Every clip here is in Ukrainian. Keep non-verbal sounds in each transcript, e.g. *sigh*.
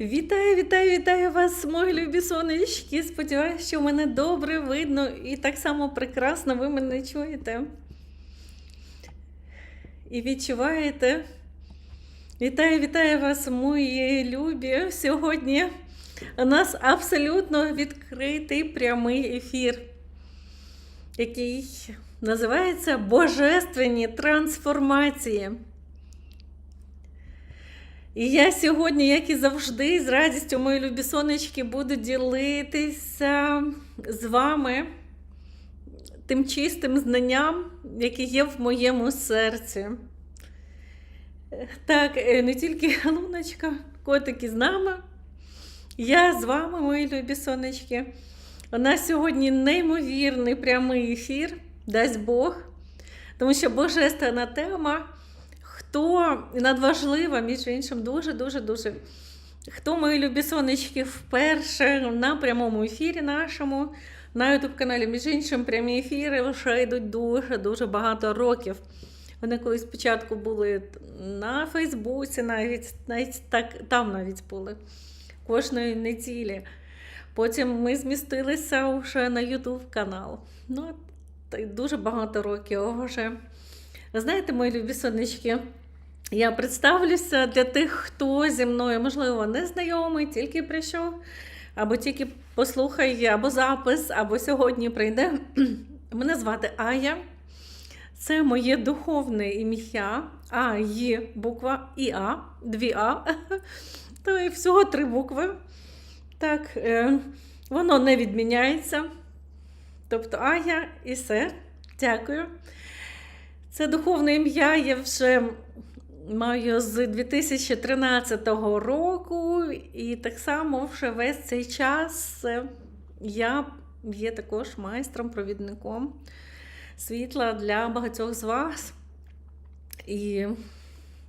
Вітаю, вітаю, вітаю вас, мої любі сонечки. Сподіваюся, що мене добре видно і так само прекрасно ви мене чуєте. І відчуваєте. Вітаю, вітаю вас, мої любі. Сьогодні у нас абсолютно відкритий прямий ефір, який називається Божественні трансформації. І я сьогодні, як і завжди, з радістю, мої любі сонечки, буду ділитися з вами тим чистим знанням, яке є в моєму серці. Так, е, не тільки Луночка, котики з нами. Я з вами, мої любі сонечки. У нас сьогодні неймовірний прямий ефір, дасть Бог, тому що божественна тема. Хто надважлива, між іншим, дуже-дуже дуже. Хто мої любі сонечки вперше на прямому ефірі нашому, на youtube каналі, між іншим, прямі ефіри вже йдуть дуже-дуже багато років. Вони колись спочатку були на Фейсбуці, навіть, навіть так, там навіть були кожної неділі. Потім ми змістилися вже на YouTube канал. Ну, дуже багато років вже. Знаєте, мої любі сонечки, я представлюся для тих, хто зі мною, можливо, не знайомий, тільки прийшов, або тільки послухає, або запис, або сьогодні прийде. *clears throat* Мене звати Ая. Це моє духовне ім'я. А, Є, буква і А, дві А. *laughs* То і всього три букви. Так, е, воно не відміняється. Тобто Ая і все. Дякую. Це духовне ім'я я вже маю з 2013 року, і так само вже весь цей час я є також майстром-провідником світла для багатьох з вас. І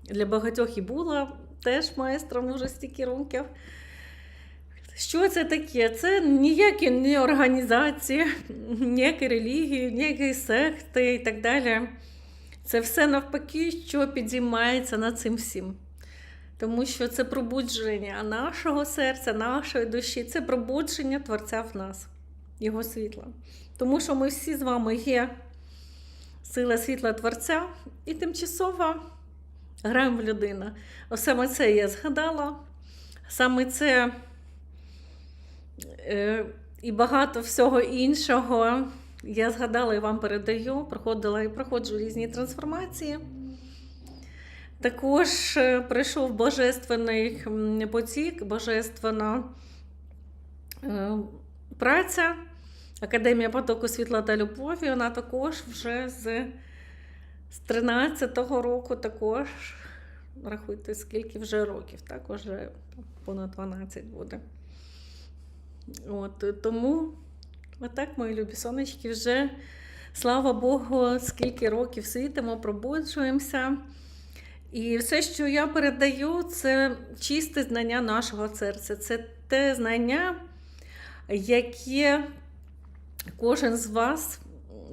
для багатьох і була теж майстром вже стільки років. Що це таке? Це ніякі не організації, ніякі релігії, ніякі секти і так далі. Це все навпаки, що підіймається над цим всім. Тому що це пробудження нашого серця, нашої душі, це пробудження Творця в нас, Його світла. Тому що ми всі з вами є сила світла Творця і тимчасово граємо в людину. Ось саме це я згадала. Саме це е, і багато всього іншого. Я згадала і вам передаю, проходила і проходжу різні трансформації. Також прийшов божественний потік, божественна е, праця, Академія потоку світла та любові. Вона також вже з, з 13-го року також, рахуйте, скільки вже років, так, вже понад 12 буде. От, Тому. Отак, мої любі сонечки, вже, слава Богу, скільки років світимо, пробуджуємося. І все, що я передаю, це чисте знання нашого серця. Це те знання, яке кожен з вас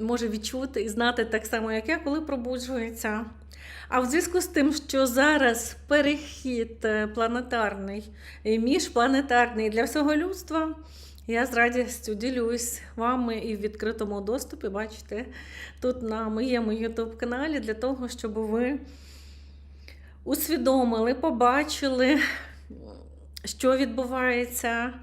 може відчути і знати так само, як я, коли пробуджується. А в зв'язку з тим, що зараз перехід планетарний, міжпланетарний для всього людства. Я з радістю ділюсь вами і в відкритому доступі, бачите, тут на моєму YouTube-каналі, для того, щоб ви усвідомили, побачили, що відбувається.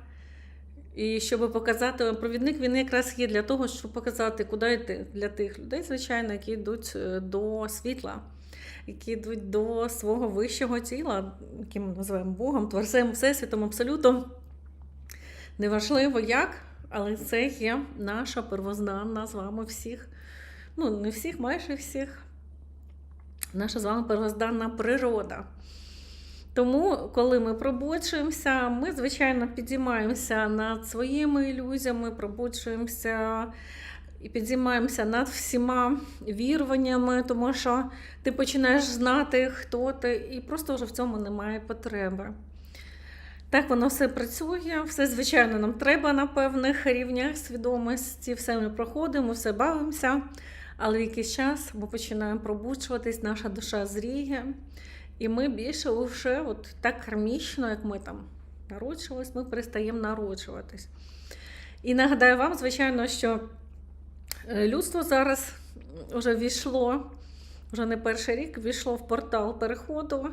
І щоб показати, провідник він якраз є для того, щоб показати, куди йти для тих людей, звичайно, які йдуть до світла, які йдуть до свого вищого тіла, яким ми називаємо Богом, Творцем, Всесвітом, абсолютом. Неважливо як, але це є наша первозданна з вами всіх. Ну, не всіх, майже всіх. Наша з вами первозданна природа. Тому, коли ми пробуджуємося, ми, звичайно, підіймаємося над своїми ілюзіями, пробуджуємося і підіймаємося над всіма віруваннями, тому що ти починаєш знати, хто ти, і просто вже в цьому немає потреби. Так воно все працює, все, звичайно, нам треба на певних рівнях свідомості, все ми проходимо, все бавимося, але в якийсь час ми починаємо пробуджуватись, наша душа зріє, і ми більше вже от так кармічно, як ми там народжувались, ми перестаємо народжуватись. І нагадаю вам, звичайно, що е, людство зараз вже війшло, вже не перший рік, війшло в портал переходу,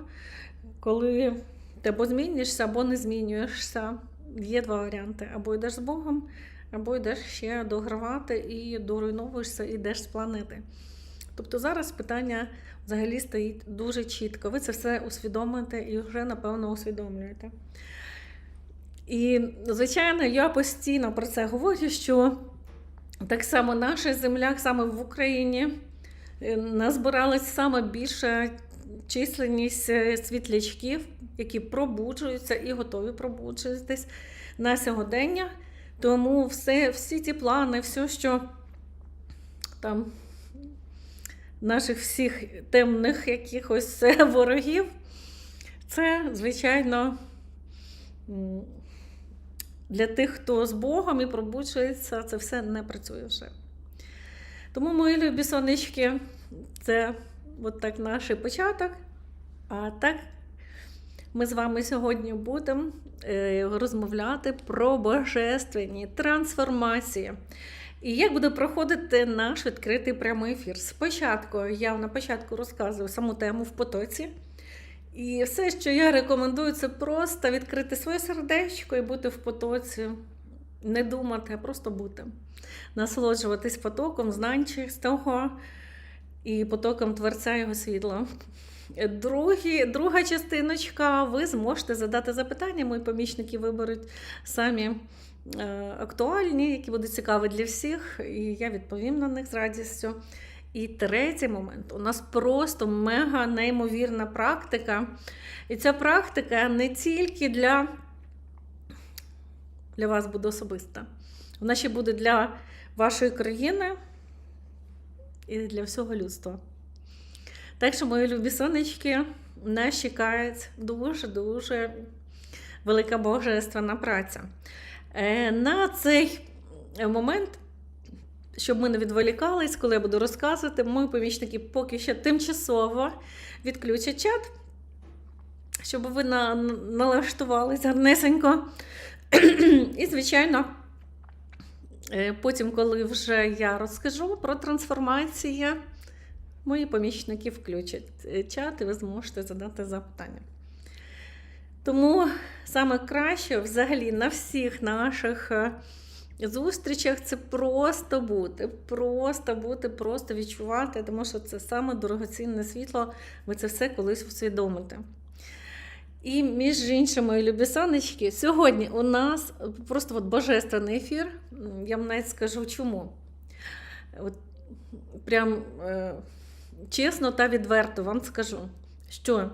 коли ти або змінюєшся, або не змінюєшся. Є два варіанти: або йдеш з Богом, або йдеш ще догравати і доруйновуєшся, і йдеш з планети. Тобто зараз питання взагалі стоїть дуже чітко. Ви це все усвідомите і вже, напевно, усвідомлюєте. І, звичайно, я постійно про це говорю, що так само наша земля, саме в Україні, е, назбиралась саме більша численність е, світлячків, які пробуджуються і готові пробуджуватись на сьогодення. Тому все, всі ці плани, все, що там наших всіх темних якихось е, ворогів, це, звичайно, для тих, хто з Богом і пробуджується, це все не працює вже. Тому, мої любі сонечки, це от так наш початок. А так, ми з вами сьогодні будемо е, розмовляти про божественні трансформації. І як буде проходити наш відкритий прямий ефір? Спочатку я на початку розказую саму тему в потоці. І все, що я рекомендую, це просто відкрити своє сердечко і бути в потоці, не думати, а просто бути, насолоджуватись потоком знань чистого і потоком Творця його світла. Другі, друга частиночка, ви зможете задати запитання. Мої помічники виберуть самі е, актуальні, які будуть цікаві для всіх, і я відповім на них з радістю. І третій момент у нас просто мега неймовірна практика. І ця практика не тільки для, для вас буде особиста, вона ще буде для вашої країни і для всього людства. Так що, мої любі сонечки, нас чекає дуже-дуже велика божественна праця. Е, На цей момент, щоб ми не відволікались, коли я буду розказувати, мої помічники поки що тимчасово відключать чат, щоб ви на, налаштувалися гарнесенько. *clears throat* І, звичайно, потім, коли вже я розкажу про трансформацію, мої помічники включать е, чат, і ви зможете задати запитання. Тому саме краще взагалі на всіх наших е, зустрічах це просто бути, просто бути, просто відчувати, тому що це саме дорогоцінне світло, ви це все колись усвідомите. І між іншими, любі сонечки, сьогодні у нас просто от божественний ефір. Я вам навіть скажу чому. От Прям е, чесно та відверто вам скажу, що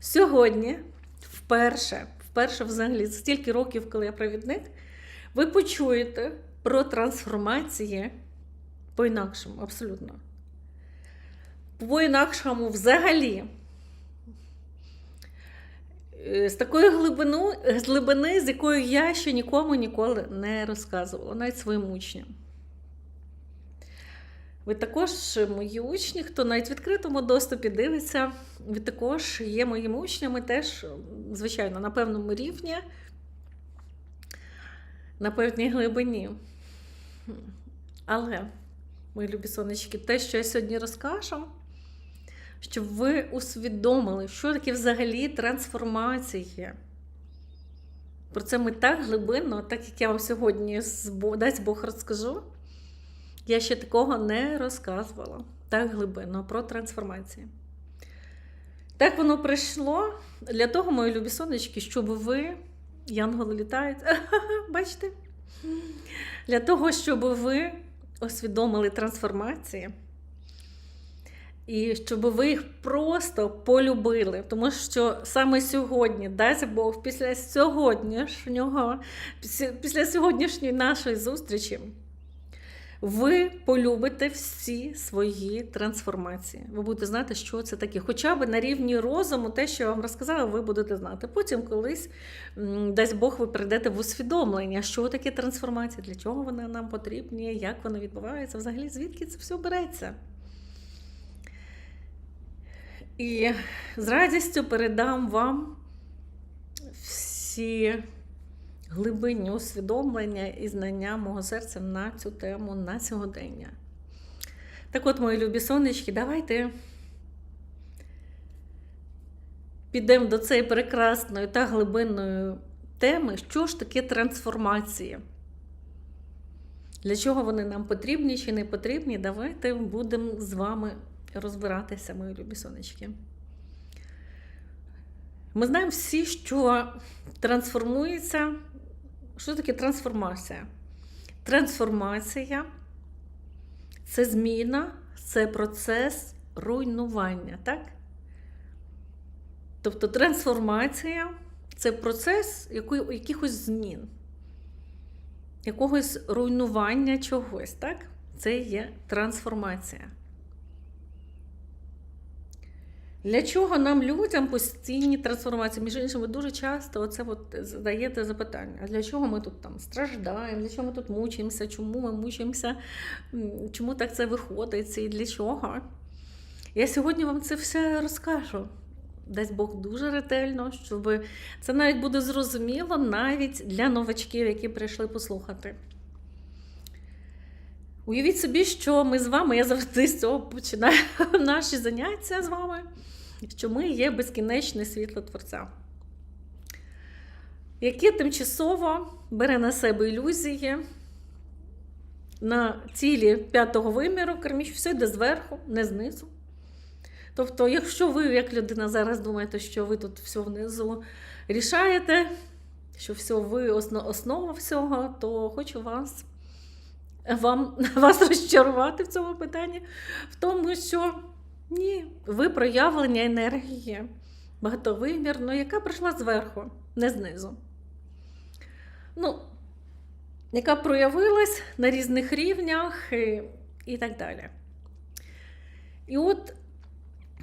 сьогодні вперше, вперше взагалі, стільки років, коли я провідник, ви почуєте про трансформації по-інакшому, абсолютно. По-інакшому взагалі. Е, З такої глибини, з глибини, з якою я ще нікому ніколи не розказувала, навіть своїм учням. Ви також мої учні, хто навіть в відкритому доступі дивиться, ви також є моїми учнями, теж, звичайно, на певному рівні, на певній глибині. Але, мої любі сонечки, те, що я сьогодні розкажу, щоб ви усвідомили, що таке взагалі трансформація. Про це ми так глибинно, так як я вам сьогодні дасть Бог розкажу. Я ще такого не розказувала так глибинно про трансформацію. Так воно прийшло для того, мої любі сонечки, щоб ви, янголи літають, *laughs* бачите? Для того, щоб ви усвідомили трансформації. І щоб ви їх просто полюбили. Тому що саме сьогодні, дасть Бог, після сьогоднішнього, після сьогоднішньої нашої зустрічі, ви полюбите всі свої трансформації. Ви будете знати, що це таке. Хоча б на рівні розуму, те, що я вам розказала, ви будете знати. Потім колись, дасть Бог, ви прийдете в усвідомлення, що таке трансформація, для чого вона нам потрібна, як вона відбувається, взагалі, звідки це все береться. І з радістю передам вам всі глибинні усвідомлення і знання мого серця на цю тему на сьогодення. Так от, мої любі сонечки, давайте підемо до цієї прекрасної та глибинної теми, що ж таке трансформація. Для чого вони нам потрібні чи не потрібні, давайте будемо з вами розбиратися, мої любі сонечки. Ми знаємо всі, що трансформується. Що таке трансформація? Трансформація це зміна, це процес руйнування, так? Тобто трансформація це процес якихось змін, якогось руйнування чогось, так? Це є трансформація. Для чого нам, людям, постійні трансформації? Між іншим, ви дуже часто оце от задаєте запитання: а для чого ми тут там страждаємо, для чого ми тут мучаємося, чому ми мучаємося, М, чому так це виходить і для чого? Я сьогодні вам це все розкажу. Дасть Бог дуже ретельно, щоб це навіть буде зрозуміло навіть для новачків, які прийшли послухати. Уявіть собі, що ми з вами, я завжди з цього починаю *laughs* наші заняття з вами, що ми є безкінечне світло Творця, яке тимчасово бере на себе ілюзії на цілі п'ятого виміру, керміч, все йде зверху, не знизу. Тобто, якщо ви, як людина, зараз думаєте, що ви тут все внизу рішаєте, що все ви основа всього, то хочу вас вам *laughs* вас розчарувати в цьому питанні, в тому, що ні, ви проявлення енергії багатовимірної, яка прийшла зверху, не знизу. Ну, яка проявилась на різних рівнях і, і так далі. І от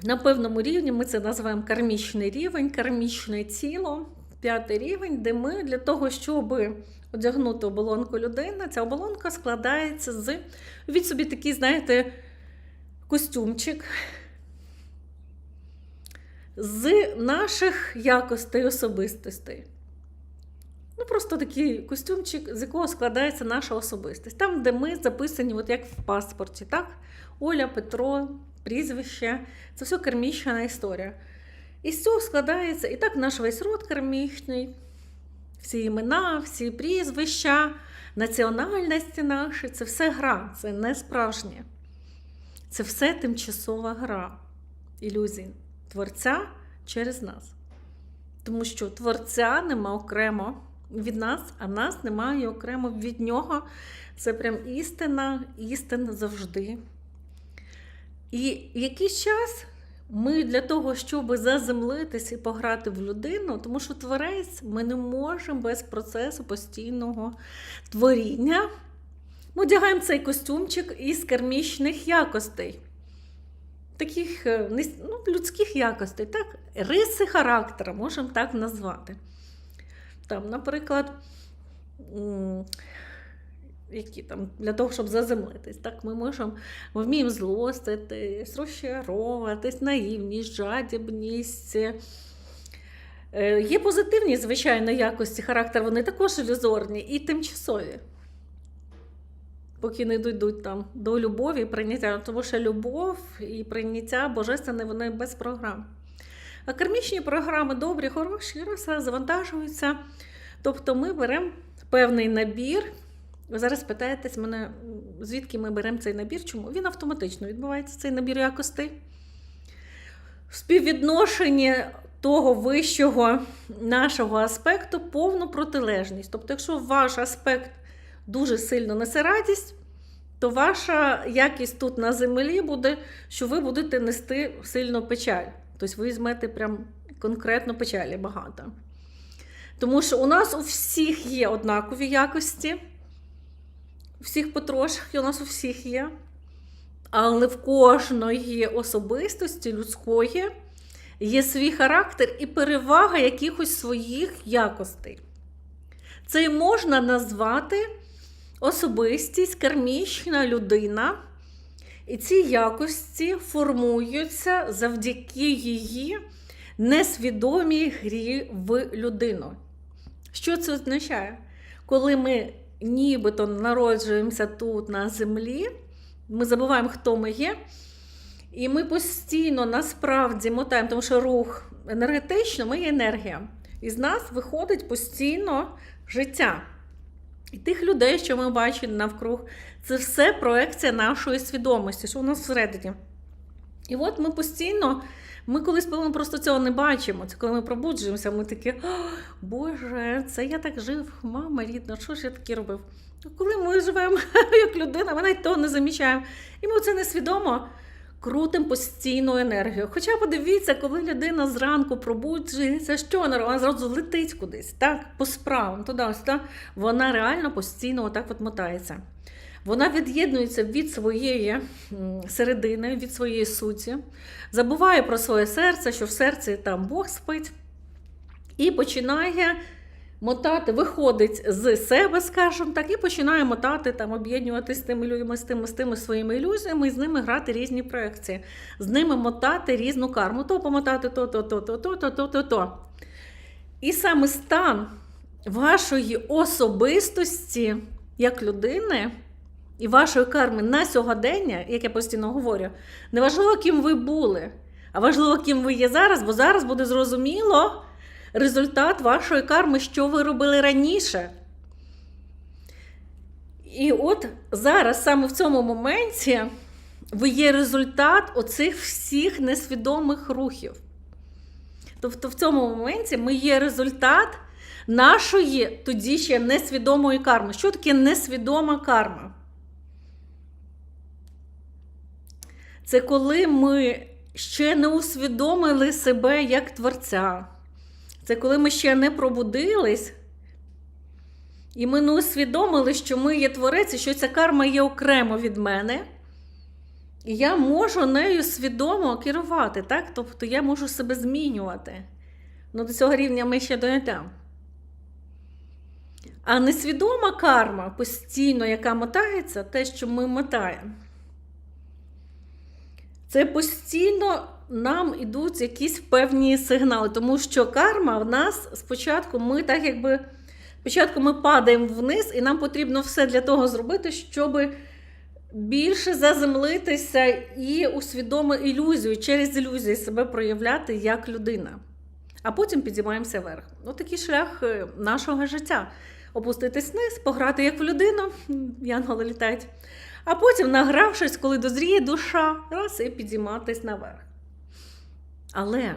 на певному рівні ми це називаємо кармічний рівень, кармічне тіло, п'ятий рівень, де ми для того, щоб одягнути оболонку людини, ця оболонка складається з від собі такий, знаєте, костюмчик з наших якостей особистостей. Ну, просто такий костюмчик, з якого складається наша особистість. Там, де ми записані, от як в паспорті, так? Оля, Петро, прізвище це все кармічна історія. І з цього складається і так наш весь род кармічний, всі імена, всі прізвища, національності наші це все гра, це не справжнє. Це все тимчасова гра ілюзій Творця через нас. Тому що Творця нема окремо від нас, а нас немає окремо від нього. Це прям істина, істина завжди. І якийсь час ми для того, щоб заземлитися і пограти в людину, тому що творець ми не можемо без процесу постійного творіння. Ми одягаємо цей костюмчик із кармічних якостей, таких е, ну, людських якостей, так? риси характера, можемо так назвати. Там, наприклад, які там для того, щоб заземлитись. Так, ми можемо ми вміємо злоститись, розчаровуватись, наївність, жадібність. Е, Є позитивні, звичайно, якості характеру, вони також ілюзорні і тимчасові. Поки не дійдуть там до любові і прийняття, тому що любов і прийняття божественне вони без програм. А кармічні програми добрі, хороші, раз завантажуються. Тобто ми беремо певний набір. Ви зараз питаєтесь мене, звідки ми беремо цей набір? Чому? Він автоматично відбувається, цей набір якостей. В співвідношенні того вищого нашого аспекту повну протилежність. Тобто, якщо ваш аспект дуже сильно несе радість, то ваша якість тут на землі буде, що ви будете нести сильно печаль. Тобто ви візьмете прям конкретно печалі багато. Тому що у нас у всіх є однакові якості, у всіх потрошки, у нас у всіх є. Але в кожної особистості людської є свій характер і перевага якихось своїх якостей. Це можна назвати особистість, кармічна людина. І ці якості формуються завдяки її несвідомій грі в людину. Що це означає? Коли ми нібито народжуємося тут на землі, ми забуваємо, хто ми є, і ми постійно насправді мотаємо, тому що рух енергетично, ми є енергія. І з нас виходить постійно життя. І тих людей, що ми бачимо навкруг, це все проекція нашої свідомості, що у нас всередині. І от ми постійно, ми колись ми просто цього не бачимо. Це коли ми пробуджуємося, ми такі, Боже, це я так жив, мама рідна, що ж я таке робив? Коли ми живемо *laughs* як людина, ми навіть того не замічаємо. І ми це несвідомо крутимо постійну енергію. Хоча подивіться, коли людина зранку пробуджується, що вона? Вона зразу летить кудись, так, по справам, туди, сюди. Вона реально постійно отак от мотається. Вона від'єднується від своєї середини, від своєї суті, забуває про своє серце, що в серці там Бог спить, і починає мотати, виходить з себе, скажімо так, і починає мотати, там, об'єднуватися з тими людьми, з тими, з тими своїми ілюзіями, і з ними грати різні проекції, з ними мотати різну карму. То помотати, то, то, то, то, то, то, то, то, то. І саме стан вашої особистості як людини і вашої карми на сьогодення, як я постійно говорю, не важливо, ким ви були, а важливо, ким ви є зараз, бо зараз буде зрозуміло результат вашої карми, що ви робили раніше. І от зараз, саме в цьому моменті, ви є результат оцих всіх несвідомих рухів. Тобто, в цьому моменті ми є результат нашої тоді ще несвідомої карми. Що таке несвідома карма? Це коли ми ще не усвідомили себе як творця. Це коли ми ще не пробудились, і ми не усвідомили, що ми є творець, і що ця карма є окремо від мене. І я можу нею свідомо керувати, так? Тобто я можу себе змінювати. Ну, до цього рівня ми ще дойдемо. А несвідома карма постійно, яка мотається, те, що ми мотаємо. Це постійно нам ідуть якісь певні сигнали, тому що карма в нас спочатку ми так якби спочатку ми падаємо вниз, і нам потрібно все для того зробити, щоб більше заземлитися і усвідомити ілюзію, через ілюзію себе проявляти як людина. А потім підіймаємося вверх. Ну, такий шлях е, нашого життя. Опуститись вниз, пограти як в людину, янголи літають. А потім, награвшись, коли дозріє душа, раз і підійматись наверх. Але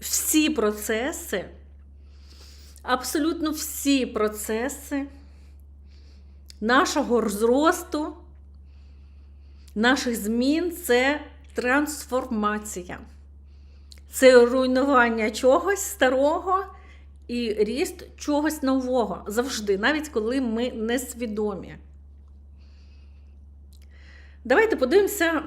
всі процеси, абсолютно всі процеси нашого зросту, наших змін це трансформація. Це руйнування чогось старого і ріст чогось нового завжди, навіть коли ми несвідомі. Давайте подивимося,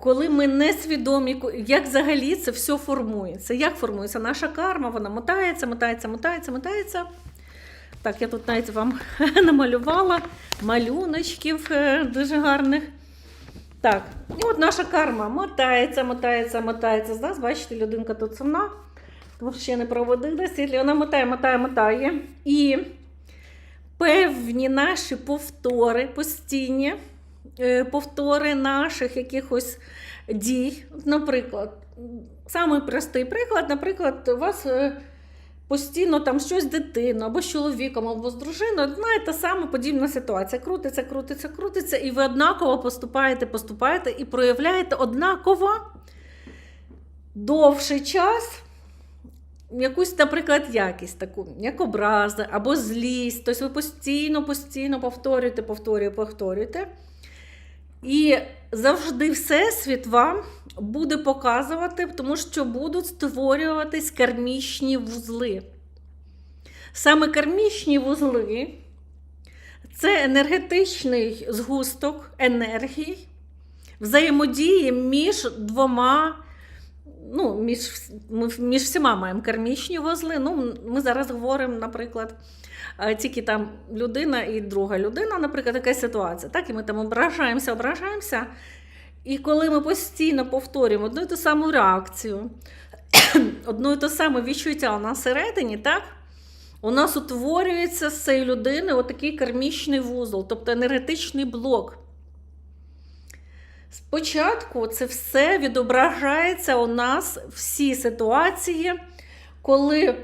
коли ми несвідомі, як взагалі це все формується. Як формується наша карма? Вона мотається, мотається, мотається, мотається. Так, я тут навіть вам *laughs* намалювала малюночків е, дуже гарних. Так, і от наша карма мотається, мотається, мотається. З нас, бачите, людинка тут сумна, тому що ще не проводилася. І Вона мотає, мотає, мотає. І певні наші повтори постійні, е, повтори наших якихось дій. Наприклад, самий простий приклад, наприклад, у вас е, постійно там щось з дитиною, або з чоловіком, або з дружиною, одна та сама подібна ситуація. Крутиться, крутиться, крутиться, і ви однаково поступаєте, поступаєте і проявляєте однаково довший час якусь, наприклад, якість таку, як образи або злість. Тобто ви постійно, постійно повторюєте, повторюєте, повторюєте. І завжди Всесвіт вам буде показувати, тому що будуть створюватись кармічні вузли. Саме кармічні вузли це енергетичний згусток енергії, взаємодії між двома ну, між, ми між всіма маємо кармічні вузли. Ну, Ми зараз говоримо, наприклад, е, тільки там людина і друга людина, наприклад, така ситуація. Так, І ми там ображаємося, ображаємося. І коли ми постійно повторюємо одну і ту саму реакцію, *coughs* одну і ту саму відчуття на середині, так? у нас утворюється з цієї людини отакий кармічний вузол, тобто енергетичний блок. Спочатку це все відображається у нас всі ситуації, коли,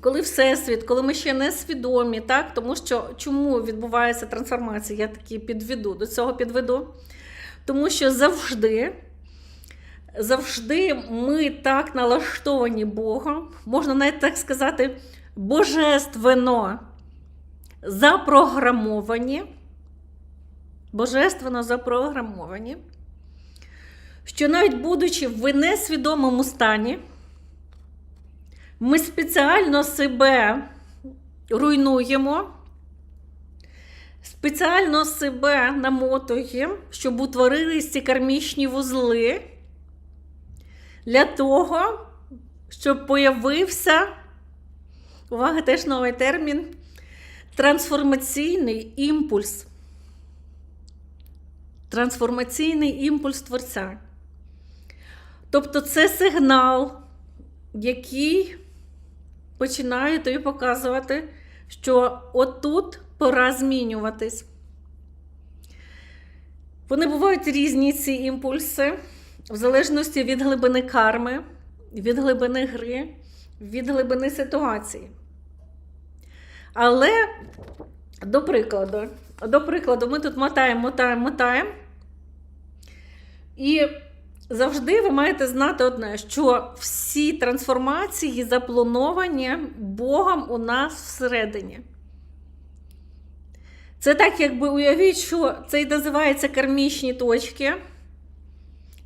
коли Всесвіт, коли ми ще не свідомі, так? тому що чому відбувається трансформація? Я таки підведу, до цього підведу. Тому що завжди, завжди ми так налаштовані Богом, можна навіть так сказати, божественно запрограмовані божественно запрограмовані, що навіть будучи в несвідомому стані, ми спеціально себе руйнуємо, спеціально себе намотуємо, щоб утворились ці кармічні вузли для того, щоб появився, увага, теж новий термін, трансформаційний імпульс трансформаційний імпульс Творця. Тобто це сигнал, який починає тобі показувати, що отут пора змінюватись. Вони бувають різні, ці імпульси, в залежності від глибини карми, від глибини гри, від глибини ситуації. Але, до прикладу, до прикладу, ми тут мотаємо, мотаємо, мотаємо. І завжди ви маєте знати одне, що всі трансформації заплановані Богом у нас всередині. Це так, якби уявіть, що це і називається кармічні точки.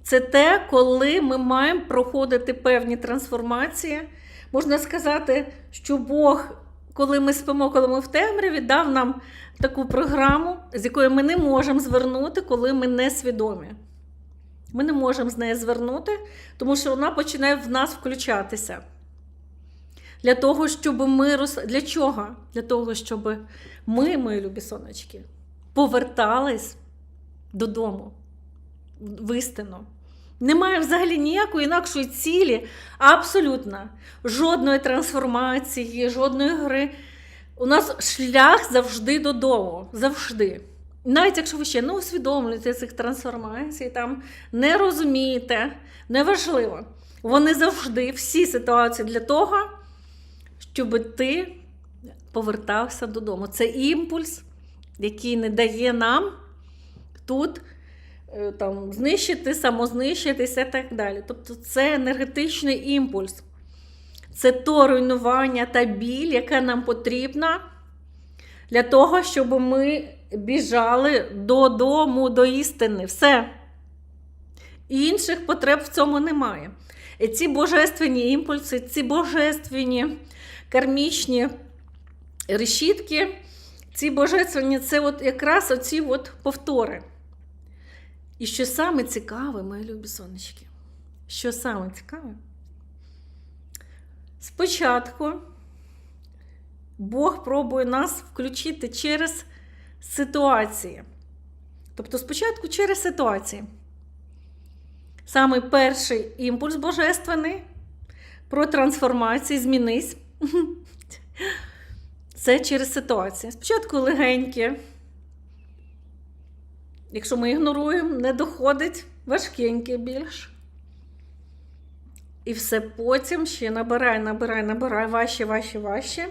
Це те, коли ми маємо проходити певні трансформації. Можна сказати, що Бог, коли ми спимо, коли ми в темряві, дав нам таку програму, з якою ми не можемо звернути, коли ми не свідомі. Ми не можемо з неї звернути, тому що вона починає в нас включатися. Для того, щоб ми роз... Для чого? Для того, щоб ми, мої любі сонечки, повертались додому в істину. Немає взагалі ніякої інакшої цілі, абсолютно жодної трансформації, жодної гри. У нас шлях завжди додому. Завжди. Навіть якщо ви ще не усвідомлюєте цих трансформацій, там не розумієте, неважливо. Вони завжди, всі ситуації для того, щоб ти повертався додому. Це імпульс, який не дає нам тут там, знищити, самознищитися і так далі. Тобто це енергетичний імпульс. Це то руйнування та біль, яке нам потрібна для того, щоб ми біжали додому, до істини. Все. Інших потреб в цьому немає. І ці божественні імпульси, ці божественні кармічні решітки, ці божественні це от якраз оці от повтори. І що саме цікаве, мої любі сонечки, що саме цікаве? Спочатку Бог пробує нас включити через ситуації. Тобто, спочатку через ситуації. Саме перший імпульс божественний про трансформацію, змінись. *laughs* Це через ситуацію. Спочатку легеньке. Якщо ми ігноруємо, не доходить важкенький більш. І все потім ще набирай, набирай, набирай важче, важче, важче.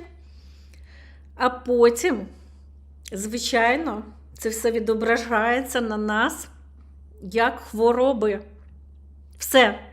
А потім, звичайно, це все відображається на нас як хвороби. Все.